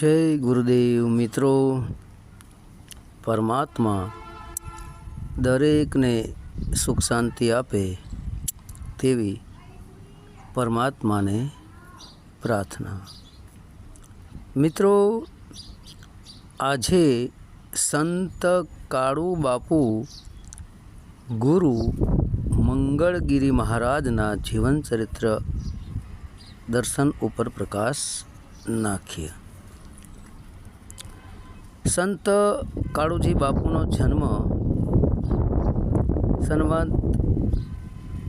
જય ગુરુદેવ મિત્રો. પરમાત્મા દરેકને સુખ શાંતિ આપે તેવી પરમાત્માને પ્રાર્થના. મિત્રો, આજે સંત કાળુ બાપુ ગુરુ મંગળગીરી મહારાજના જીવનચરિત્ર દર્શન ઉપર પ્રકાશ નાખીએ. સંત કાળુજી બાપુનો જન્મ સનવંત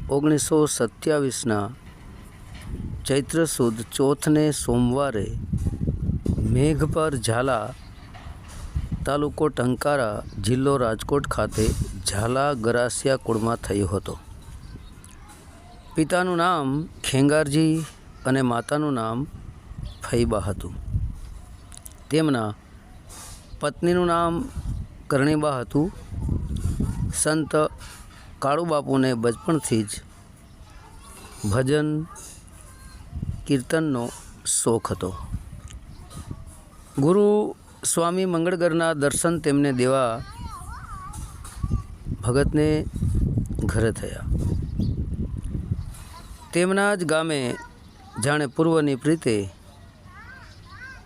ઓગણીસો સત્યાવીસના ચૈત્ર સુદ ચોથને સોમવારે મેઘપર ઝાલા તાલુકો ટંકારા જિલ્લો રાજકોટ ખાતે ઝાલા ગરાસિયા કુળમાં થયો હતો. પિતાનું નામ ખેંગારજી અને માતાનું નામ ફૈબા હતું. તેમના પત્નીનું નામ કરણીબા હતું. સંત કાળુબાપુને બચપણથી જ ભજન, કીર્તનનો શોખ હતો. ગુરુ સ્વામી મંગળગરના દર્શન તેમને દેવા ભગતને ઘરે થયા. તેમના જ ગામે જાણે પૂર્વની પ્રીતે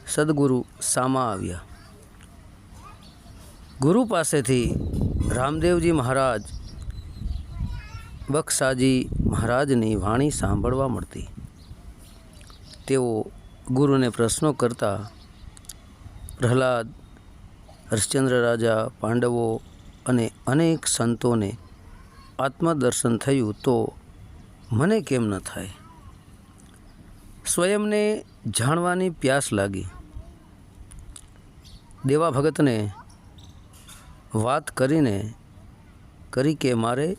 સદગુરુ સામા આવ્યા. ગુરુ પાસેથી રામદેવજી મહારાજ, બક્ષાજી મહારાજની વાણી સાંભળવા મળતી. તેઓ ગુરુને પ્રશ્નો કરતા, પ્રહલાદ, હરિશ્ચંદ્ર રાજા, પાંડવો અને અનેક સંતોને આત્મદર્શન થયું તો મને કેમ ન થાય? સ્વયંને જાણવાની પ્યાસ લાગી. દેવા ભગતને વાત કરીને કરી કે મારે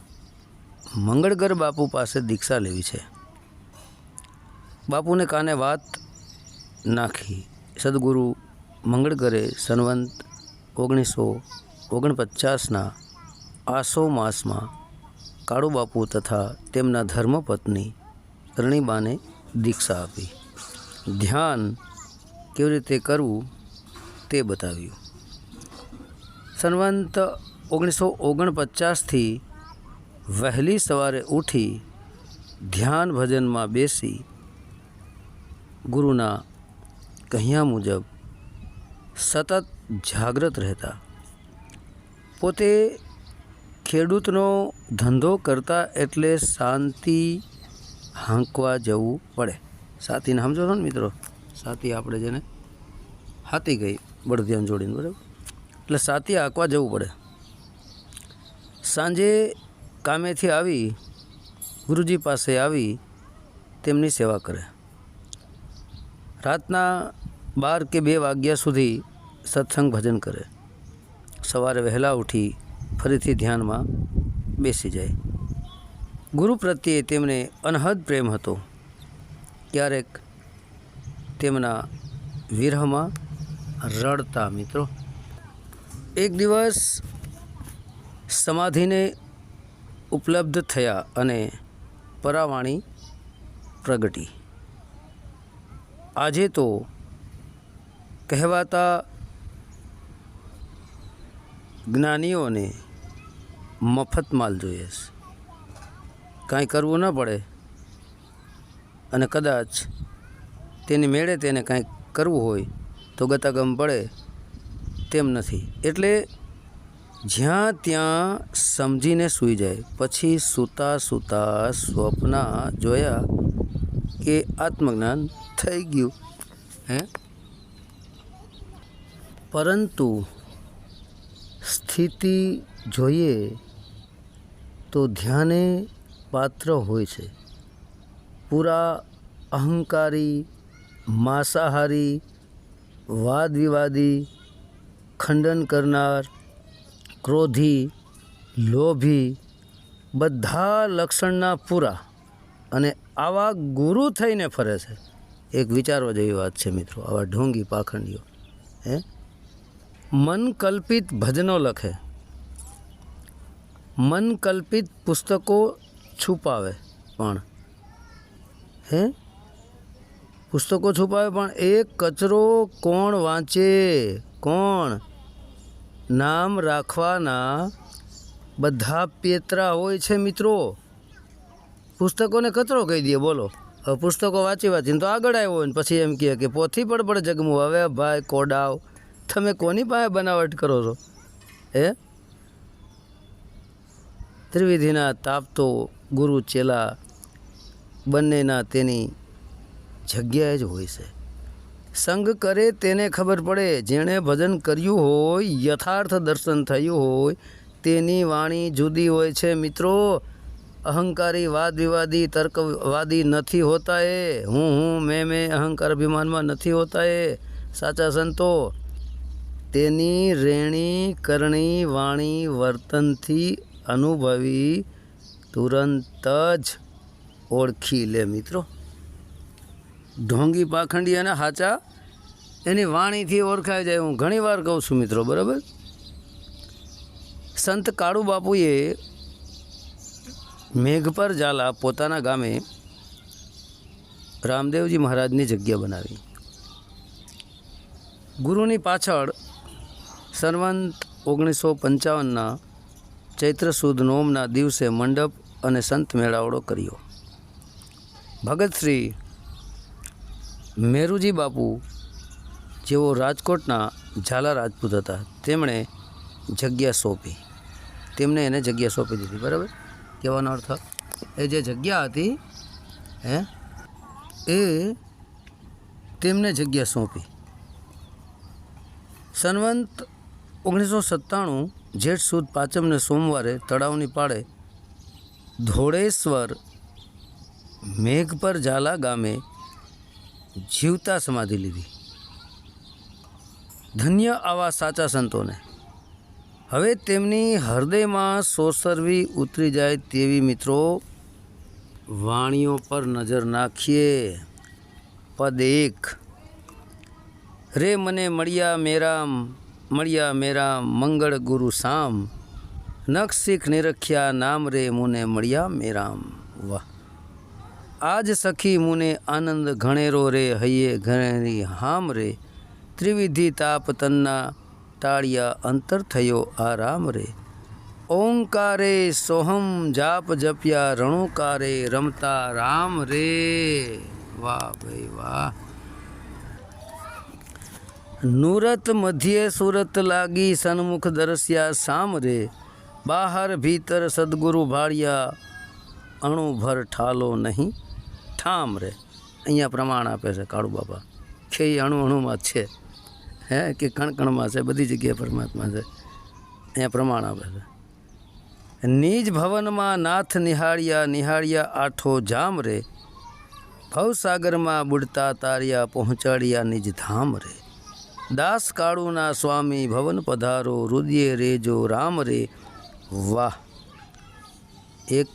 મંગળગર બાપુ પાસે દીક્ષા લેવી છે. બાપુને કાને વાત નાખી. સદગુરુ મંગળગરે સનવંત ઓગણીસો ઓગણપચાસના આસો માસમાં કાળુ બાપુ તથા તેમના ધર્મપત્ની કરણીબાને દીક્ષા આપી. ધ્યાન કેવી રીતે કરવું તે બતાવ્યું. સનવંત ઓગણીસો ઓગણપચાસથી વહેલી સવારે ઉઠી ધ્યાન ભજનમાં બેસી ગુરુના કહ્યા મુજબ સતત જાગ્રત રહેતા. પોતે ખેડૂતનો ધંધો કરતા એટલે શાંતિ હાંકવા જવું પડે. સાતીને સમજો છો ને મિત્રો? સાતી આપણે જેને હાથી ગઈ બળદિયાન જોડીને, બરાબર? એટલે સાતી આંકવા જવું પડે. સાંજે કામેથી આવી, ગુરુજી પાસે આવી, તેમની સેવા કરે. રાતના બાર કે બે વાગ્યા સુધી સત્સંગ ભજન કરે. સવારે વહેલા ઉઠી ફરીથી ધ્યાનમાં બેસી જાય. ગુરુ પ્રત્યે તેમને અનહદ પ્રેમ હતો. ક્યારેક તેમના વિરહમાં રડતા મિત્રો એક દિવસ સમાધિને ઉપલબ્ધ થયા અને પરાવાણી પ્રગટી. આજે તો કહેવાતા જ્ઞાનીઓને મફત માલ જોઈએ છે. કાંઈ કરવું ન પડે અને કદાચ તેની મેળે તેને કાંઈક કરવું હોય તો ગતાગમ પડે તેમ નથી. એટલે જ્યાં ત્યાં સમજીને સૂઈ જાય, પછી સૂતા સૂતા સ્વપ્ન જોયા કે આત્મજ્ઞાન થઈ ગયું. હે? પરંતુ સ્થિતિ જોઈએ તો ધ્યાને પાત્ર હોય છે. પૂરા અહંકારી, માંસાહારી વાદ વિવાદી ખંડન કરનાર, ક્રોધી, લોભી, બધા લક્ષણના પૂરા અને આવા ગુરુ થઈને ફરે છે. એક વિચારવા જેવી વાત છે મિત્રો, આવા ઢોંગી પાખંડીઓ, હે? મન કલ્પિત ભજનો લખે. મન કલ્પિત પુસ્તકો છુપાવે પણ, હે? પુસ્તકો છુપાવે, પણ એ કચરો કોણ વાંચે? કોણ? નામ રાખવાના બધા પેતરા હોય છે મિત્રો. પુસ્તકોને કચરો કહી દઈએ બોલો. હવે પુસ્તકો વાંચી વાંચીને તો આગળ આવ્યો ને પછી એમ કહે કે પોથી પણ જગમું. હવે ભાઈ કોડાવ, તમે કોની પાસે બનાવટ કરો છો? હે? ત્રિવિધિના તાપ તો ગુરુ ચેલા બંનેના તેની જગ્યાએ જ હોય છે. સંગ કરે તેને ખબર પડે, જેણે ભજન કર્યું હોય, યથાર્થ દર્શન થયું હોય, તેની વાણી જુદી હોય છે. મિત્રો, અહંકારી વાદ વિવાદી તર્કવાદી નથી હોતા એ. હું હું, મેં મેં અહંકાર અભિમાનમાં નથી હોતા એ. સાચા સંતો, તેની રેણી, કરણી, વાણી, વર્તનથી અનુભવી તુરંત જ ઓળખી લે મિત્રો. ઢોંગી પાખંડી અને હાચા, એની વાણીથી ઓળખાઈ જાય. હું ઘણી વાર કહું છું મિત્રો, બરાબર? સંત કાળુ બાપુએ મેઘપર ઝાલા પોતાના ગામે રામદેવજી મહારાજની જગ્યા બનાવી. ગુરુની પાછળ સર્વંત ઓગણીસો પંચાવનના ચૈત્ર સુદ નોમના દિવસે મંડપ અને સંત મેળાવડો કર્યો. ભગત શ્રી મેરુજી બાપુ જેઓ રાજકોટના ઝાલા રાજપૂત હતા, તેમણે જગ્યા સોંપી. તેમણે એને જગ્યા સોંપી દીધી, બરાબર? કહેવાનો અર્થ એ જે જગ્યા હતી, હે, એ તેમને જગ્યા સોંપી. સનવંત ઓગણીસો સત્તાણું જેઠ સુદ પાંચમને સોમવારે તળાવની પાળે ધોળેશ્વર મેઘપર ઝાલા ગામે જીવતા સમાધિ લીધી. ધન્ય આવા સાચા સંતોને. હવે તેમની હૃદયમાં સોસરવી ઉતરી જાય તેવી મિત્રો, વાણીઓ પર નજર નાખીએ. પદ એક. રે મને મળ્યા મેરામ, મળ્યા મેરા મંગળ ગુરુ સામ. નખ શીખ નિરખ્યા નામ રે મુને મળ્યા મેરામ. વાહ. આજ સખી મુને આનંદ ઘણેરો રે, હૈયે ઘણેરી હામ રે. ત્રિવિધિ તાપ તન્ના ટાળિયા અંતર થયો આરામ રે. ઓંકારે સોહમ જાપ જપ્યા, રણુકારે રમતા રામ રે. વાહ ભાઈ વાહ. નુરત મધ્યે સુરત લાગી, સન્મુખ દરસ્યા સામ રે. બહાર ભીતર સદગુરુ ભાળ્યા, અણુભર ઠાલો નહીં. ઠામ રે. અહીંયા પ્રમાણ આપે છે કાળુ બાબા કે એ અણુ અણુમાં છે. હે, કે કણ કણમાં છે, બધી જગ્યાએ પરમાત્મા છે. અહીંયા પ્રમાણ આપે છે. નિજ ભવનમાં નાથ નિહાળ્યા નિહાળ્યા આઠો જામ રે. ભવસાગરમાં બુડતા તાર્યા પહોંચાડ્યા નિજ ધામ રે. દાસ કાળુના સ્વામી ભવન પધારો, રુદિયે રેજો રામ રે. વાહ! એક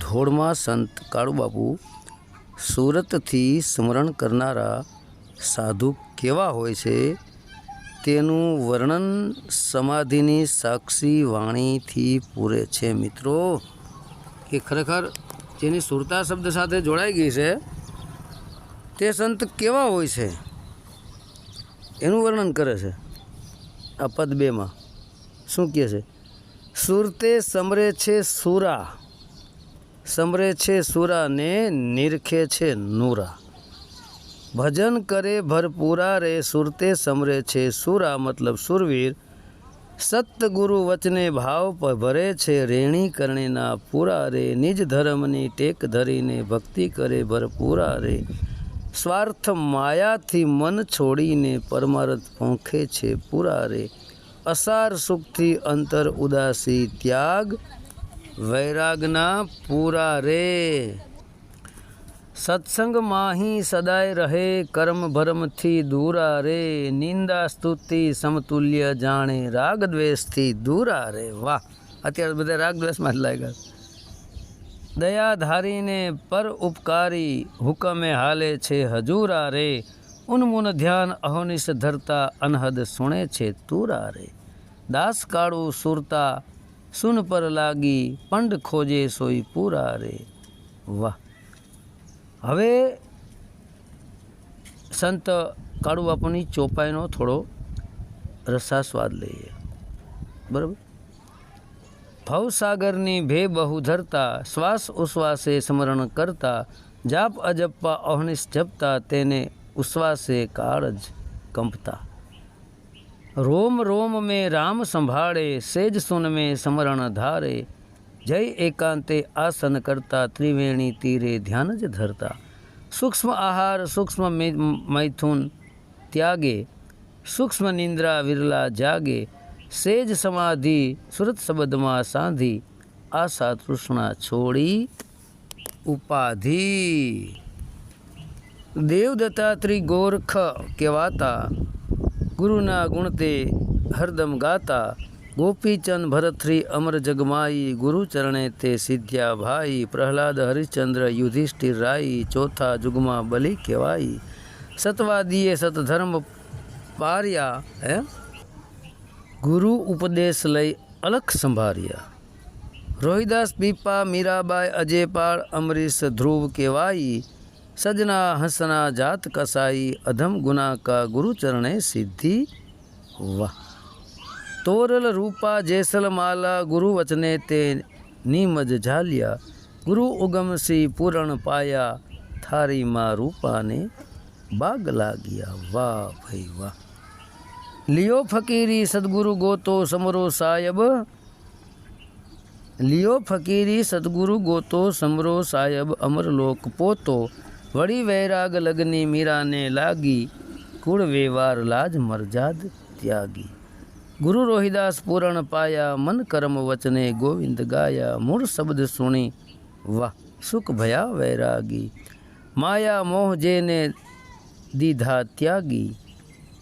ધોળમાં સંત કાળુબાપુ સુરતથી સ્મરણ કરનારા સાધુ કેવા હોય છે? તેનું વર્ણન સમાધિની સાક્ષી વાણીથી પૂરે છે મિત્રો. કે ખરેખર જેની સુરતા શબ્દ સાથે જોડાઈ ગઈ છે, તે સંત કેવા હોય છે? એનું વર્ણન કરે છે આ પદ બેમાં. શું કહે છે? સુરતે સમરે છે સુરા. સમરે છે સુરા ને નિરખે છે નૂરા. ભજન કરે ભરપૂરા રે, સુરતે સમરે છે સુરા, મતલબ સુરવીર. સતગુરુ વચને ભાવ પર ભરે છે રેણી કરણીના પૂરા રે. નિજ ધર્મની ટેક ધરીને ભક્તિ કરે ભરપૂરા રે. સ્વાર્થ માયાથી મન છોડીને પરમાર્થ ભોંખે છે પૂરા રે. અસાર સુખથી અંતર ઉદાસી ત્યાગ વૈરાગના પૂરા રે. સત્સંગ માહી સદાય રહે કર્મ ભરમથી દૂરા રે. નિંદા, સ્તુતિ, સમતુલ્ય જાણે રાગ દ્વેષથી દૂરા રે. વાહ! અત્યારે બધા રાગ દ્વેષમાં જ લાગ્યા દયા ધારીને પર ઉપકારી હુકમે હાલે છે હજુરા રે. ઉન્મુન ધ્યાન અહોનિશ ધરતા અનહદ સુણે છે તુરા રે. દાસ કાળુ સુરતા સુન પર લાગી પંડ ખોજે સોઈ પૂરા રે. વાહ. હવે સંત કાળુ બાપુની ચોપાઈનો થોડો રસાસ્વાદ લઈએ. બરાબર? ભવસાગરની ભે બહુ ધરતા, શ્વાસ ઉશ્વાસે સ્મરણ કરતા, જાપ અજપ્પા અહનિશ જપતા, તેને ઉશ્વાસે કાળ જ કંપતા. રોમ રોમ મેં રામ સંભાળે સેજ સુન મેં સ્મરણ ધારે જય એકાંતે આસન કરતા ત્રિવેણી તીરે ધ્યાન જ ધરતા સૂક્ષ્મ આહાર સૂક્ષ્મ મે- મૈથુન ત્યાગે સૂક્ષ્મ નિંદ્રા વિરલા જાગે સેજ સમાધિ સુરત શબ્દમાં સાંધી આશા તૃષ્ણા છોડી ઉપાધિ દેવદત્તાત્રી ગોરખ કહેવાતા ગુરુના ગુણ તે હરદમ ગાતા, ગોપીચંદ ભરતશ્રી અમર જગમાઈ ગુરુચરણે તે સિદ્ધ્યા ભાઈ, પ્રહલાદ હરિશ્ચંદ્ર યુધિષ્ઠિર રાઈ, ચોથા જુગમાં બલિ કહેવાઈ સતવાદીએ સતધર્મ પાર્યા, હે? ગુરુ ઉપદેશ લઈ અલખ સંભાર્યા રોહિદાસ પીપા મીરાબાઈ અજયપાળ અમરીશ ધ્રુવ કેવાઈ સજના હસના જાત કસાઈ અધમ ગુના કા ગુરુ ચરણે સિદ્ધિ વાહ તોરલ રૂપા જેસલ માલા ગુરુ વચને તે નીમજ ઝાલ્યા ગુરુ ઉગમસી પૂરણ પાયા થારીમાં રૂપાને બાગ લાગ્યા વાહ ભાઈ વાહ લિયો ફકીરી સદગુરુ ગોતો સમરો સાયબ લિયો ફકીરી સદગુરુ ગોતો સમરો સાયબ અમરલોક પોતો વળી વૈરાગ લગની મીરાને લાગી, કુળ વેવાર લાજ મરજાદ ત્યાગી. ગુરુ રોહિદાસ પૂરણ પાયા, મન કરમ વચને ગોવિંદ ગાયા, મૂળ શબ્દ સુણી, વાહ, સુખ ભયા વૈરાગી. માયા મોહ જેને દીધા ત્યાગી,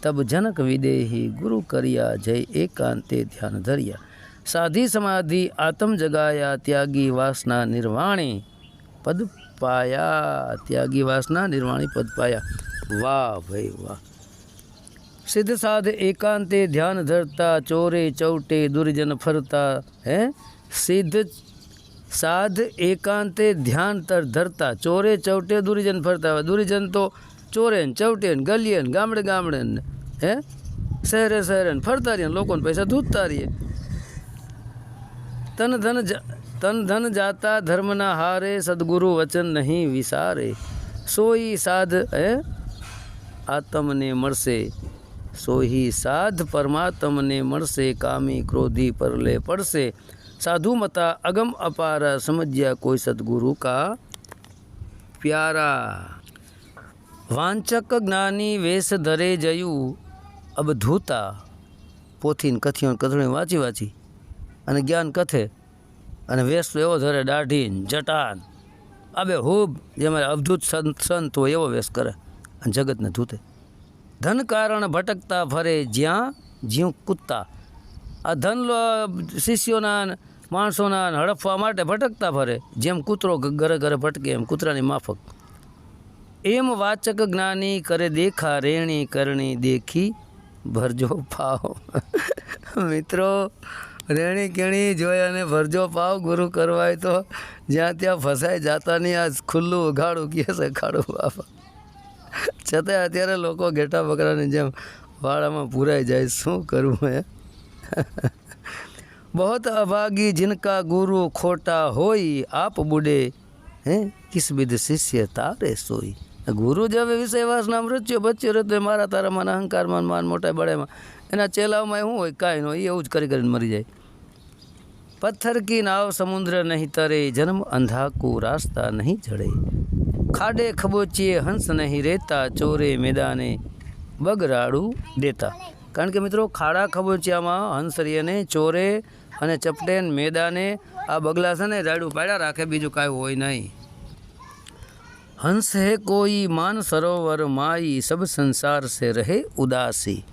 તબ જનક વિદેહી ગુરુ કર્યા, જય એકાંતે ધ્યાન ધર્યા. સાધી સમાધિ આત્મ જગાયા, ત્યાગી વાસના નિર્વાણી, પદ પાયા ત્યાગી વાસના, નિર્વાણી પદ પાયા વાહ ભાઈ વાહ. સિદ્ધ સાધ એકાંતે ધ્યાન ધરતા, ચોરે ચૌટે દુર્જન ફરતા, હે? સિદ્ધ સાધ એકાંતે ધ્યાન તર ધરતા, ચોરે ચૌટે દુર્જન ફરતા. હોય દુર્જન તો ચોરે ચૌટે ને ગલીએ ગામડે ગામડે ને હે? શહેરે શહેરે ફરતા રહીએ, લોકોને પૈસા ધૂતતા રહીએ. તન ધન તન ધન જાતા ધર્મના હારે સદગુરુ વચન નહીં વિસારે. સોઈ સાધ, હે? આત્મને મળશે. સોહી સાધ પરમાત્મને મળશે, કામી ક્રોધી પરલે પડશે. સાધુ મતા અગમ અપાર સમજ્યા કોઈ સદગુરુ કા? પ્યારા. વાંચક જ્ઞાની વેશ ધરે જયું અબધૂતા. પોથીન કથિયો કથણી વાંચી વાંચી. અને જ્ઞાન કથે અને વેશ તો એવો ધરે દાઢી જટાન આબે હૂબ જેમાં અવધૂત સંત સંત હોય એવો વેશ કરે. અને જગતને ધૂતે. ધન કારણ ભટકતા ફરે જ્યાં, જ્યું કૂદતા. આ ધન શિષ્યોના માણસોના હડપવા માટે ભટકતા ફરે. જેમ કૂતરો ઘરે ઘરે ભટકે, એમ કૂતરાની માફક. એમ વાચક જ્ઞાની કરે દેખા, રેણી કરણી દેખી. ભરજો પાવ. મિત્રો રેણી કેણી જોઈ અને ભરજો પાવ ગુરુ કરવાય તો જ્યાં ત્યાં ફસાઈ જાતા નહીં આ ખુલ્લું ઉઘાડું. કહે છે, ખાડું બાપા. છતાંય અત્યારે લોકો ઘેટા બકરાની જેમ વાળામાં પૂરાઈ જાય. શું કરવું એ બહુ અભાગી જિનકા ગુરુ ખોટા હોય, આપ બુડે. હે? કિસ્બિદ શિષ્ય તારે સોઈ ગુરુ જવે વિષયવાસના મૃત્યુ બચ્યું રત્વે મારા તારા તારામાં અહંકારમાં માન મોટા બળેમાં એના ચેલાઓમાં શું હોય, કાંઈ ન એવું જ કરી કરીને મરી જાય. પથ્થર કી નાવ સમુદ્ર નહીં તરે, જન્મ અંધાકુ રાસ્તા નહીં જડે. ખાડે ખબોચીએ હંસ નહીં રહેતા ચોરે મેદાને બગરાડું દેતા. કારણ કે મિત્રો, ખાડા ખબોચિયામાં હંસરીયને ચોરે અને ચપટે મેદાને આ બગલા છે ને, રાડું પાડ્યા રાખે, બીજું કાંઈ હોય નહીં. હંસ હે કોઈ માન સરોવર માઈ, સબ સંસાર સે રહે ઉદાસી.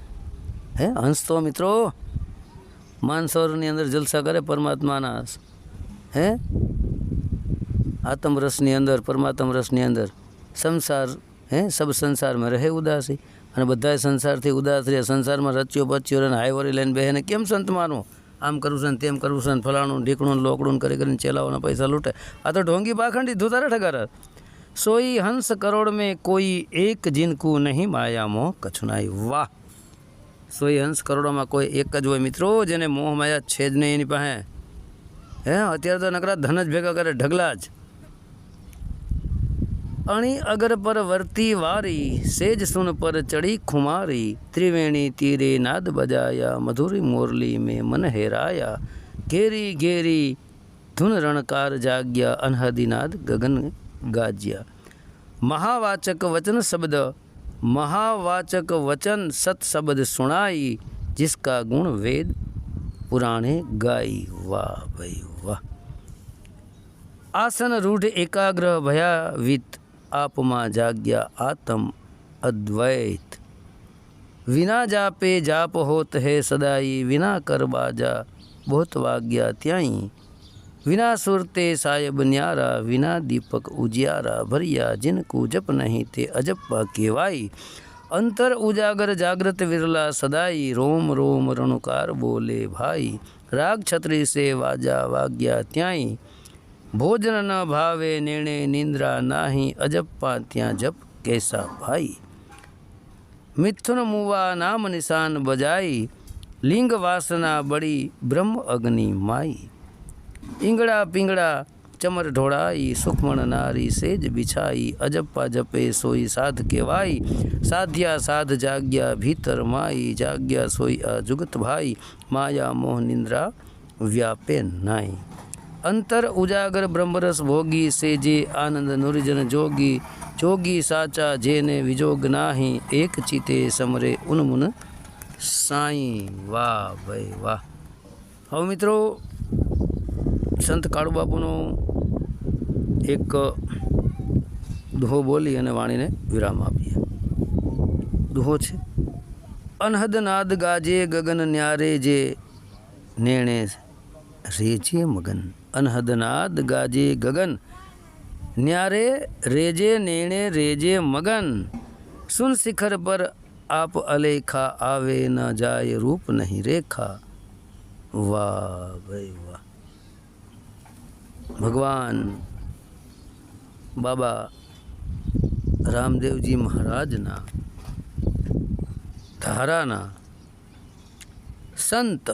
હે, હંસ તો મિત્રો માનસરોવરની અંદર જલસા કરે, પરમાત્માના હે? આત્મ રસની અંદર, પરમાત્મ રસની અંદર. સંસાર, હે? સબ સંસારમાં રહે ઉદાસી. અને બધાય સંસારથી ઉદાસ રહે સંસારમાં રચ્યો, પચ્યો રહે ને હાઈવરી લઈને બેહેને કેમ સંત માનવું? આમ કરવું છે ને તેમ કરવું છે ને ફલાણું ઢીકણું લોકડું કરી કરીને ચેલાઓના પૈસા લૂંટે. આ તો ઢોંગી પાખંડી ધોતારે ઠગારા. સોઈ હંસ કરોડ મેં કોઈ એક જીનકું નહીં માયામો મોહ વાહ! સોઈ હંસ કરોડોમાં કોઈ એક જ હોય મિત્રો, જેને મોહ, માયા છે જ નહીં એની પાસે. હે, અત્યારે તો નકરા ધન જ ભેગા કરે, ઢગલા જ. અણી અગર પર વર્તી વારી, સેજ સુન પર ચડી ખુમારી, ત્રિવેણી તીરે નાદ બજાયા, મધુરી મોરલી મેં મન હેરાયા. ઘેરી ઘેરી ધૂન રણકાર જાગ્યા અનહદીનાદ ગગન ગાજ્યા. મહાવાચક વચન શબ્દ મહાવાચક વચન સત શબ્દ સુણાઈ जिसका गुण वेद पुराणे गाई वाह भाई वाह આસન રૂઢ એકાગ્ર ભયાવિત આપમાં જાગ્યા આતમ અદ્વૈત વિના જાપે જાપ હોત હે સદાઈ વિના કરબાજા બહોત વાગ્યા ત્યાંય વિના સુરતે સાયબ ન્યારા વિના દીપક ઉજિયારા ભર્યા જિનકુ જપ નહીં તે અજપ્પા કહેવાય અંતર ઉજાગર જાગ્રત વિરલા સદાઈ રોમ રોમ રણુકાર બોલે ભાઈ રાગ છત્રી સે વાજા વાગ્યા ત્યાંય ભોજન ન ભાવે નેણે નિંદ્રા નાહી અજપ્પા ત્યાં જપ કેસા ભાઈ મિથુન મુવા નામ નિશાન બજાઈ લિંગ વાસના બળી બ્રહ્મ અગ્નિ માઈ ઈંગડા પિંગડા ચમર ઢોળાઈ, સુખમણ નારી સેજ બિછાઈ અજપ્પા જપે સોઈ સાધ કહેવાય સાધ્યા સાધ જાગ્યા ભીતર માઈ, જાગ્યા સોઈ આ જુગત ભાઈ, માયા મોહ નિંદ્રા વ્યાપે નાઈ. અંતર ઉજાગર બ્રહ્મરસ ભોગી, સેજે આનંદ નુરજન જોગી જોગી સાચા જેને વિજોગ નાહી, એક ચિતે સમરે ઉનમુન સાઈ, વાહ ભાઈ વાહ. હવે મિત્રો સંત કાળુબાપુનો એક દુહો બોલી અને વાણીને વિરામ આપીએ. દુહો છે. અનહદ નાદ ગાજે ગગન ન્યારે જે નેણે રેજે મગન. અનહદ નાદ ગાજે ગગન ન્યારે રેજે નેણે રેજે મગન. સુન શિખર પર આપ અલેખા, આવે ન જાય રૂપ નહીં રેખા. વાહ ભાઈ વાહ. ભગવાન બાબા રામદેવજી મહારાજના ધારાના સંત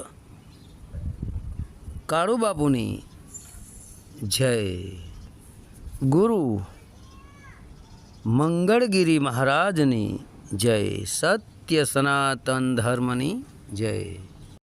કાળુબાપુની જય ગુરુ મંગળગીરી મહારાજની જય સત્ય સનાતન ધર્મની જય.